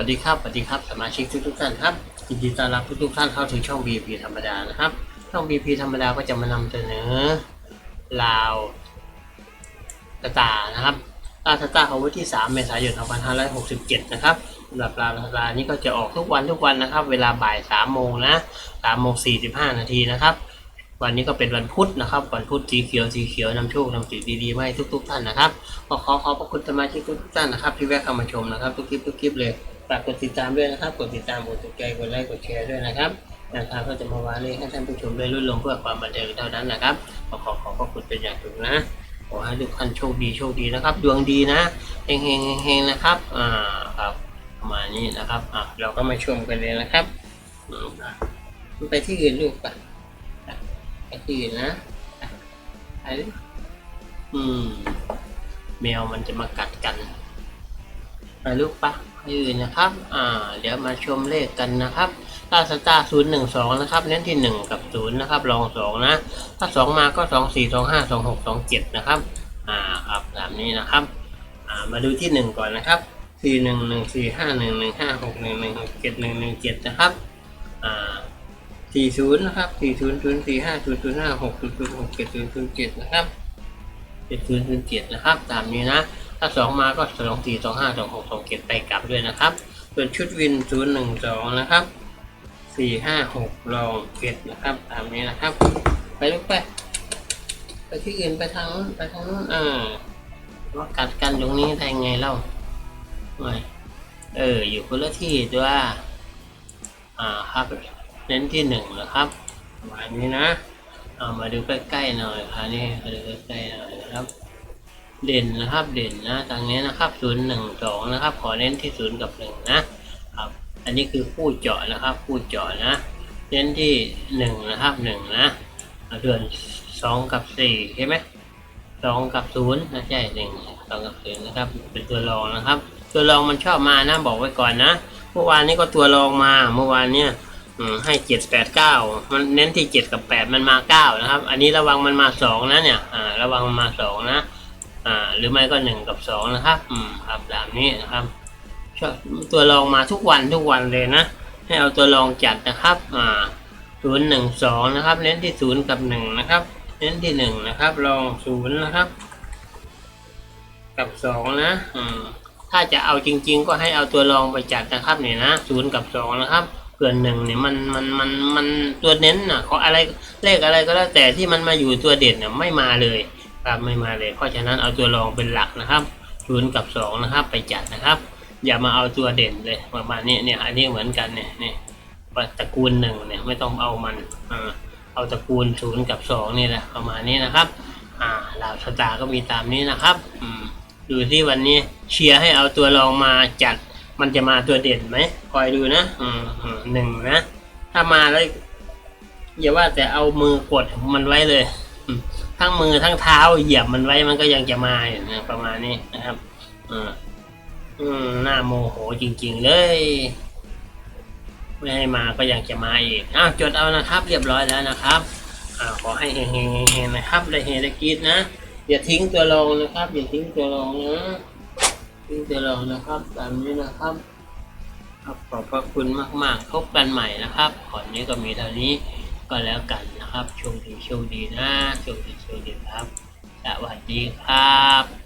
วัสดีครับสวัสดีครับสมาชิกทุกทุกท่านครับยินดีต้อนรับทุกทุกท่านเข้าสู่ช่อง BP ธรรมดานะครับ ช่อง BP ธรรมดาก็จะมานำเสนอลาวตาตานะครับลาวตาตาของวันที่ 3 เมษายน 2567 นะครับสำหรับลาวตาตานี้ก็จะออกทุกวันทุกวันนะครับ เวลาบ่าย 3 โมงนะ3โมง45 นาทีนะครับ วันนี้ก็เป็นวันพุธนะครับ วันพุธสีเขียวสีเขียวนำโชคนำสีดีๆมาให้ทุก ๆ ท่านนะครับก็ขอขอบพระคุณสมาชิกทุกท่านนะครับที่แวะเข้ามาชมนะครับ ทุกคลิปทุกคลิปเลย ฝากกดติดตามด้วยนะครับ กดติดตามกดถูกใจกดไลค์กดแชร์ด้วยนะครับแนวทางก็จะมาวาเลขให้ท่านผู้ชมได้รุ่นลงเพื่อความบันเทิงเท่านั้นนะครับ ขอขอขอบพระคุณเป็นอย่างสูงนะขอให้ทุกท่านโชคดีโชคดีนะครับ ดวงดีนะเฮงเฮงเฮงนะครับอ่าครับประมาณนี้นะครับอะเราก็มาชมกันเลยนะครับไปที่อื่นลูกปะไอ้ที่อื่นนะไอ้อืมแมวมันจะมากัดกันไปลูกปะ ไอ้อื่นนะครับอ่าเดี๋ยวมาชมเลขกันนะครับถ้าสตาร์ศูนย์หนึ่งสองนะครับ เน้นที่หนึ่งกับศูนย์นะครับรองสองนะ ถ้าสองมาก็สองสี่สองห้าสองหกสองเจ็ดนะครับอ่าครับตามนี้นะครับอ่ามาดูที่หนึ่งก่อนนะครับสี่หนึ่งหนึ่งสี่ห้าหนึ่งหนึ่งห้าหกหนึ่งหนึ่งหกเจ็ดหนึ่งหนึ่งเจ็ดนะครับอ่าสี่ศูนย์นะครับสี่ศูนย์ศูนย์สี่ห้าศูนย์ศูนย์ห้าหกศูนย์ศูนย์หกเจ็ดศูนย์ศูนย์เจ็ดนะครับเจ็ดศูนย์ศูนย์เจ็ดนะครับ ตามนี้นะ ถ้าสองมาก็สองสี่สองห้าสองหกสองเจ็ดไปกลับด้วยนะครับ ส่วนชุดวินศูนย์หนึ่งสองนะครับสี่ห้าหกลองเจ็ดนะครับ ตามนี้นะครับ ไปลูกไป ไปที่อื่นไปทางนู้นไปทางนู้นอ่าว่ากัดกันตรงนี้ได้ไงเล่าไม่เออ อยู่คนละที่ด้วยอ่าครับเน้นที่หนึ่งนะครับประมาณนี้นะเอามาดูใกล้ๆหน่อยค่ะนี่มาดูใกล้ๆหน่อยนะครับ เด่นนะครับเด่นนะทางนี้นะครับศูนย์หนึ่งสองนะครับ ขอเน้นที่ศูนย์กับหนึ่งนะครับอันนี้คือคู่เจาะนะครับคู่เจาะนะเน้นที่หนึ่งนะครับหนึ่งนะส่วนสองกับสี่ใช่ไหมสองกับศูนย์นะใช่หนึ่งสองกับศูนย์นะครับ เป็นตัวรองนะครับ ตัวรองมันชอบมานะบอกไว้ก่อนนะเมื่อวานนี้ก็ตัวรองมาเมื่อวานเนี่ยให้เจ็ดแปดเก้ามันเน้นที่เจ็ดกับแปดมันมาเก้านะครับ อันนี้ระวังมันมาสองนะเนี่ยอ่าระวังมันมาสองนะ หรือไม่ก็หนึ่งกับสองนะครับอืมครับแบบนี้นะครับชอบตัวรองมาทุกวันทุกวันเลยนะ ให้เอาตัวรองจัดนะครับอ่าศูนย์หนึ่งสองนะครับ เน้นที่ศูนย์กับหนึ่งนะครับ เน้นที่หนึ่งนะครับรองศูนย์นะครับ กับสองนะอืมถ้าจะเอาจริง ๆ ก็ให้เอาตัวรองไปจัดนะครับเนี่ยนะศูนย์กับสองนะครับเกินหนึ่งเนี่ยมันมันมันมันตัวเน้นน่ะขออะไรเลขอะไรก็แล้วแต่ที่มันมาอยู่ตัวเด่นเนี่ยไม่มาเลย ครับไม่มาเลยเพราะฉะนั้นเอาตัวรองเป็นหลักนะครับศูนย์กับสองนะครับไปจัดนะครับ อย่ามาเอาตัวเด่นเลยประมาณนี้เนี่ยอันนี้เหมือนกันเนี่ยเนี่ยตระกูลหนึ่งเนี่ยไม่ต้องเอามันเอเอาตระกูลศูนย์กับสองนี่แหละประมาณนี้นะครับอ่าลาวสตาก็มีตามนี้นะครับอืมดูที่วันนี้เชียร์ให้เอาตัวรองมาจัดมันจะมาตัวเด่นไหมคอยดูนะอืมอืมหนึ่งนะ ถ้ามาแล้วอย่าว่าแต่เอามือกดมันไว้เลย ทั้งมือทั้งเท้าเหยียบมันไว้มันก็ยังจะมาอยู่นะประมาณนี้นะครับอืมอืมน่าโมโหจริง ๆ เลย ไม่ให้มาก็ยังจะมาอีกอ้าวจดเอานะครับ เรียบร้อยแล้วนะครับอ่าขอให้เฮงๆๆๆนะครับได้เฮได้กรีดนะอย่าทิ้งตัวรองนะครับ อย่าทิ้งตัวรองนะทิ้งตัวรองนะครับตามนี้นะครับขอบพระคุณมาก ๆ พบกันใหม่นะครับก่อนนี้ก็มีเท่านี้ก็แล้วกัน นะครับโชคดีโชคดีนะโชคดีโชคดีครับ สวัสดีครับ